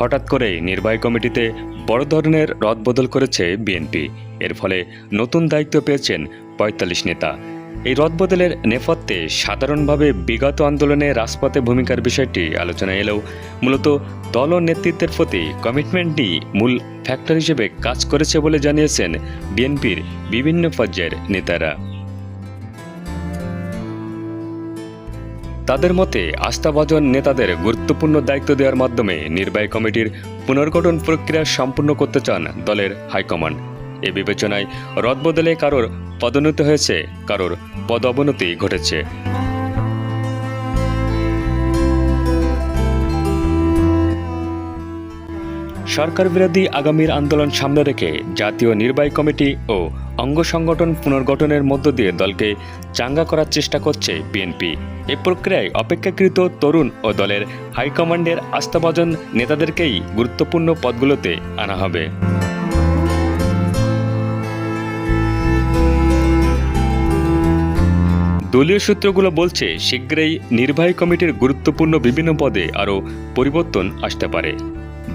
হঠাৎ করেই নির্বাহী কমিটিতে বড় ধরনের রদবদল করেছে বিএনপি। এর ফলে নতুন দায়িত্ব পেয়েছেন পঁয়তাল্লিশ নেতা। এই রদবদলের নেপথ্যে সাধারণভাবে বিগত আন্দোলনে রাজপথে ভূমিকার বিষয়টি আলোচনায় এলেও মূলত দল ও নেতৃত্বের প্রতি কমিটমেন্টটি মূল ফ্যাক্টর হিসেবে কাজ করেছে বলে জানিয়েছেন বিএনপির বিভিন্ন পর্যায়ের নেতারা। তাদের মতে, আস্থাভাজন নেতাদের গুরুত্বপূর্ণ দায়িত্ব দেওয়ার মাধ্যমে নির্বাহী কমিটির পুনর্গঠন প্রক্রিয়া সম্পূর্ণ করতে চান দলের হাইকমান্ড। এ বিবেচনায় রদবদলে কারোর পদোন্নতি হয়েছে, কারোর পদ অবনতি ঘটেছে। সরকার বিরোধী আগামীর আন্দোলন সামনে রেখে জাতীয় নির্বাহী কমিটি ও অঙ্গ সংগঠন পুনর্গঠনের মধ্য দিয়ে দলকে চাঙ্গা করার চেষ্টা করছে বিএনপি। এ প্রক্রিয়ায় অপেক্ষাকৃত তরুণ ও দলের হাইকমান্ডের আস্থাভাজন নেতাদেরকেই গুরুত্বপূর্ণ পদগুলোতে আনা হবে। দলীয় সূত্রগুলো বলছে, শীঘ্রই নির্বাহী কমিটির গুরুত্বপূর্ণ বিভিন্ন পদে আরও পরিবর্তন আসতে পারে।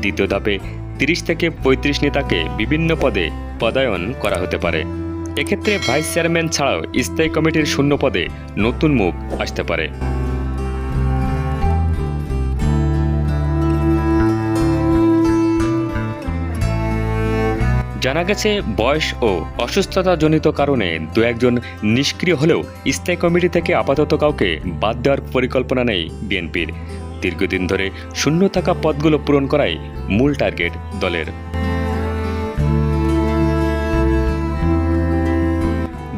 দ্বিতীয় ধাপে তিরিশ থেকে পঁয়ত্রিশ নেতাকে বিভিন্ন পদে পদায়ন করা হতে পারে। এক্ষেত্রে ভাইস চেয়ারম্যান ছাড়াও স্থায়ী কমিটির শূন্য পদে নতুন মুখ আসতে পারে। জানা গেছে, বয়স ও অসুস্থতাজনিত কারণে দু একজন নিষ্ক্রিয় হলেও স্থায়ী কমিটি থেকে আপাতত কাউকে বাদ দেওয়ার পরিকল্পনা নেই বিএনপির। দীর্ঘদিন ধরে শূন্য থাকা পদগুলো পূরণ করাই মূল টার্গেট দলের।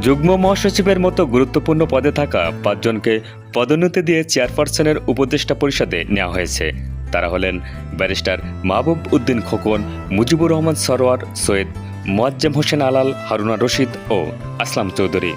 যুগ্ম মহাসচিবের মতো গুরুত্বপূর্ণ পদে থাকা পাঁচজনকে পদোন্নতি দিয়ে চেয়ারপারসনের উপদেষ্টা পরিষদে নেওয়া হয়েছে। তারা হলেন ব্যারিস্টার মাহবুব উদ্দিন খোকন, মুজিবুর রহমান সরোয়ার, সৈয়দ মোয়াজ্জেম হোসেন আলাল, হারুনা রশিদ ও আসলাম চৌধুরী।